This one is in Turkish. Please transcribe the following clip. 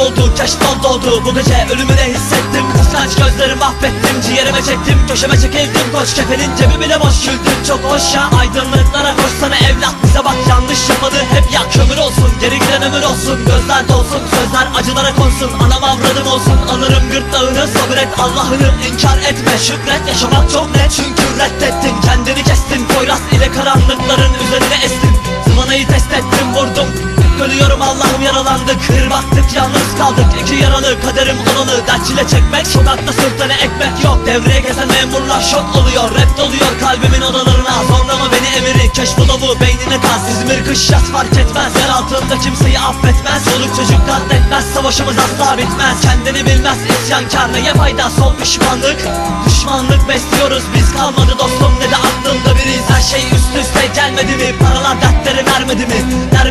oldu keşfol doldu Bu gece ölümü de hissettim. Kıskanç gözlerimi mahvettim Ciğerime çektim. Köşeme çekildim Koç kefenin cebi bile boş. Güldüm Çok hoş ya aydınlıklara koşsana evlat. Bize bak yanlış yapmadı hep ya kömür olsun Geri giden ömür olsun. Gözler dolsun Sözler acılara konsun. Anam avradım olsun. Alırım gırtlağını Sabret Allah'ını inkar etme Şükret. Yaşamak çok net çünkü reddettin. Kendini kestin Poyraz ile karanlıkların yaralandık Kır baktık yalnız kaldık. İki yaralı kaderim olalı Dert çile çekmek Sokakta sırtına ekmek yok. Devreye gezen memurlar şok oluyor Rap doluyor kalbimin odalarına. Zorlama beni emiri Keşfolovu beynine gaz İzmir kış yaz fark etmez Yer altında kimseyi affetmez. Soluk çocuk katletmez Savaşımız asla bitmez. Kendini bilmez isyankar Neye fayda? Sol pişmanlık Düşmanlık besliyoruz. Biz kalmadı dostum Ne de aklımda biriz Her şey üst üste gelmedi mi? Paralar dertleri vermedi mi